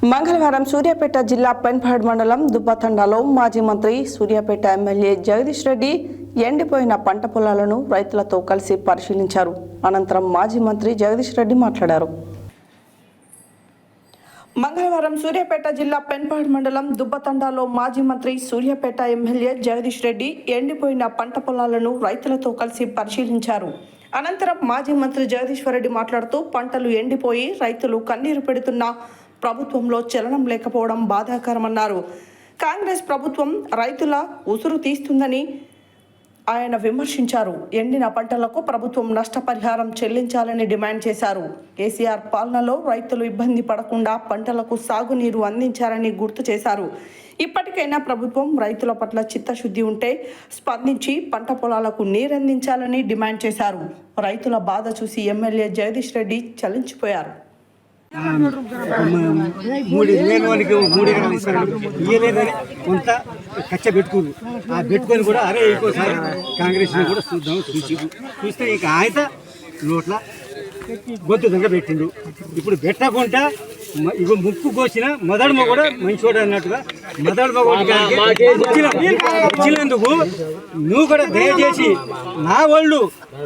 మంగళవారం సూర్యాపేట జిల్లా పెన్పాడు మండలం దుబ్బతండాలో మాజీ మంత్రి సూర్యాపేట ఎమ్మెల్యే జగదీష్ రెడ్డి ఎండిపోయిన పంట పొలాలను రైతులతో కలిసి పరిశీలించారు. అనంతరం మాజీ మంత్రి జగదీష్ రెడ్డి మాట్లాడారు. మంగళవారం సూర్యాపేట జిల్లా పెన్పాడు మండలం దుబ్బతండాలో మాజీ మంత్రి సూర్యాపేట ఎమ్మెల్యే జగదీష్ రెడ్డి ఎండిపోయిన పంట పొలాలను రైతులతో కలిసి పరిశీలించారు. అనంతరం మాజీ మంత్రి జగదీశ్వర్ రెడ్డి మాట్లాడుతూ పంటలు ఎండిపోయి రైతులు కన్నీరు పెడుతున్న ప్రభుత్వంలో చలనం లేకపోవడం బాధాకరమన్నారు. కాంగ్రెస్ ప్రభుత్వం రైతుల ఉసురు తీస్తుందని ఆయన విమర్శించారు. ఎండిన పంటలకు ప్రభుత్వం నష్టపరిహారం చెల్లించాలని డిమాండ్ చేశారు. కేసీఆర్ పాలనలో రైతులు ఇబ్బంది పడకుండా పంటలకు సాగునీరు అందించారని గుర్తు చేశారు. ఇప్పటికైనా ప్రభుత్వం రైతుల పట్ల చిత్తశుద్ధి ఉంటే స్పందించి పంట పొలాలకు నీరందించాలని డిమాండ్ చేశారు. రైతుల బాధ చూసి ఎమ్మెల్యే జగదీష్ రెడ్డి చలించిపోయారు. మూడు లేని వానికి మూడు ఎకరాలు ఇస్తారు ఇవ్వలేదని కొంత కచ్చ పెట్టుకుంది. ఆ పెట్టుకొని కూడా అరే ఇంకోసారి కాంగ్రెస్ కూడా చూద్దాం చూసి చూస్తే ఇంకా ఆయన నోట్ల గొంతు దగ్గర పెట్టిండు. ఇప్పుడు పెట్టకుండా మ- ముక్కు కోసిన మొదడుమ కూడా మంచోడు అన్నట్టుగా ఇచ్చినందుకు నువ్వు కూడా దయచేసి నా వాళ్ళు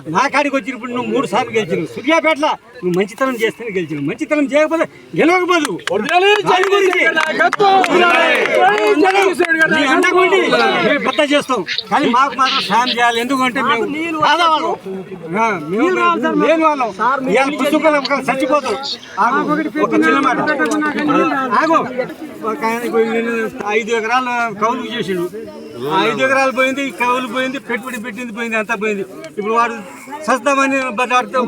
నా కాడికి వచ్చినప్పుడు నువ్వు మూడు సార్లు గెలిచినావు సూర్యాపేటలో నువ్వు మంచితనం చేస్తేనే గెలిచినావు మంచితనం చేయకపోతే గెలవకపోదు పెద్ద చేస్తాం. కానీ మాకు మాత్రం సాయం చేయాలి. ఎందుకంటే మేము లేని వాళ్ళం. ఇవాళ పుస్తకాలు చచ్చిపోతాం ఒక చిన్న మాట. ఆగు. ఐదు ఎకరాలు కౌలు చేసిండు. ఐదు ఎకరాలు పోయింది కౌలు పోయింది పెట్టుబడి పెట్టింది పోయింది అంతా పోయింది. ఇప్పుడు వాడు సస్తామని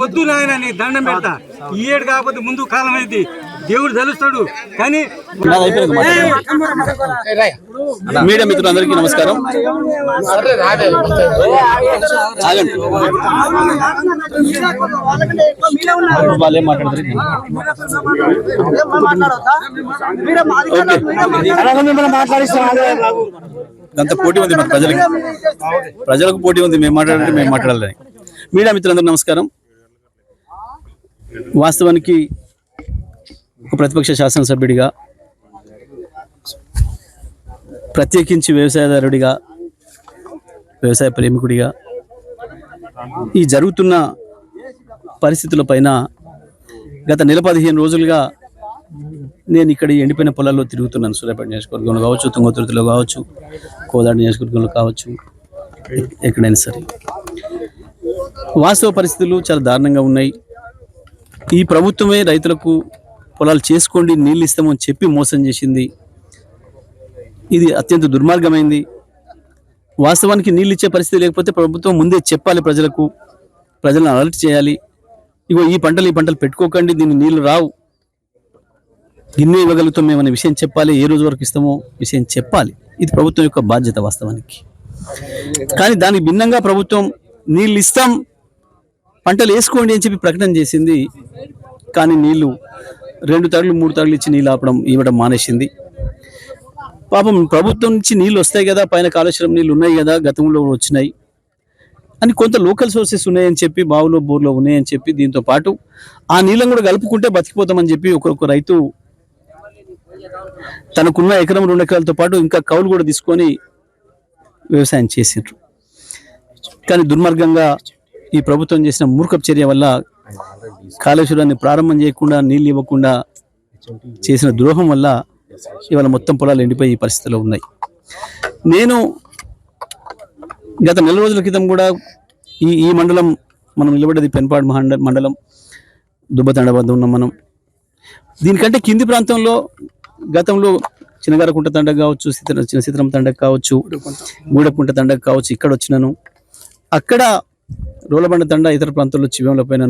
వద్దు నాయన నీ దండం పెడతా. ఈ ఏడు కాకపోతే ముందు కాలం అయింది దేవుడు తెలుస్తాడు. కానీ మీడియా మిత్రులందరికీ నమస్కారం. వాళ్ళు మాట్లాడతారు? అంత పోటీ ఉంది మన ప్రజలకి. ప్రజలకు పోటీ ఉంది మేము మాట్లాడాలంటే మేము మాట్లాడాలని. మీడియా మిత్రులందరూ నమస్కారం. వాస్తవానికి ఒక ప్రతిపక్ష శాసనసభ్యుడిగా ప్రత్యేకించి వ్యవసాయదారుడిగా వ్యవసాయ ప్రేమికుడిగా ఈ జరుగుతున్న పరిస్థితుల పైన గత నెల పదిహేను రోజులుగా నేను ఇక్కడ ఎండిపోయిన పొలాల్లో తిరుగుతున్నాను. సూర్యాపేట నియోజకవర్గంలో కావచ్చు తుంగతుర్తిలో కావచ్చు కోదాడు నియోజకవర్గంలో కావచ్చు ఎక్కడైనా సరే. వాస్తవ పరిస్థితులు చాలా దారుణంగా ఉన్నాయి. ఈ ప్రభుత్వమే రైతులకు పొలాలు చేసుకోండి నీళ్ళు ఇస్తామని చెప్పి మోసం చేసింది. ఇది అత్యంత దుర్మార్గమైంది. వాస్తవానికి నీళ్ళు ఇచ్చే పరిస్థితి లేకపోతే ప్రభుత్వం ముందే చెప్పాలి ప్రజలకు. ప్రజలను అలర్ట్ చేయాలి. ఇగో ఈ పంటలు ఈ పంటలు పెట్టుకోకండి దీన్ని నీళ్ళు రావు. గిన్నె ఇవ్వగలుగుతాం మేమనే విషయం చెప్పాలి ఏ రోజు వరకు ఇస్తామో విషయం చెప్పాలి. ఇది ప్రభుత్వం యొక్క బాధ్యత వాస్తవానికి. కానీ దానికి భిన్నంగా ప్రభుత్వం నీళ్ళు ఇస్తాం పంటలు వేసుకోండి అని చెప్పి ప్రకటన చేసింది. కానీ నీళ్ళు రెండు తరలు మూడు తరలు ఇచ్చి నీళ్ళు ఆపడం ఇవ్వడం మానేసింది. పాపం ప్రభుత్వం నుంచి నీళ్ళు వస్తాయి కదా పైన కాళేశ్వరం నీళ్ళు ఉన్నాయి కదా గతంలో వచ్చినాయి. అని కొంత లోకల్ సోర్సెస్ ఉన్నాయని చెప్పి బావులో బోర్లో ఉన్నాయని చెప్పి దీంతో పాటు ఆ నీళ్ళను కూడా కలుపుకుంటే బతికిపోతామని చెప్పి ఒక్కొక్క రైతు తనకున్న ఎకరం రెండు ఎకరాలతో పాటు ఇంకా కౌలు కూడా తీసుకొని వ్యవసాయం చేసిండ్రు. కానీ దుర్మార్గంగా ఈ ప్రభుత్వం చేసిన మూర్ఖపు చర్య వల్ల కాళేశ్వరాన్ని ప్రారంభం చేయకుండా నీళ్ళు ఇవ్వకుండా చేసిన ద్రోహం వల్ల ఇవాళ మొత్తం పొలాలు ఎండిపోయి ఈ పరిస్థితిలో ఉన్నాయి. నేను గత నెల రోజుల క్రితం కూడా ఈ ఈ మండలం మనం నిలబడ్డది పెన్పాడు మండ మండలం దుబ్బతండ వద్ద ఉన్నాం మనం. దీనికంటే కింది ప్రాంతంలో గతంలో చిన్నగారకుంట తండగ కావచ్చు చిన్న సీతరం తండగ కావచ్చు గూడకుంట తండగ కావచ్చు ఇక్కడ వచ్చినాను. అక్కడ రోలబండ తండ ఇతర ప్రాంతాల్లో చివ్యంలో పోయినాను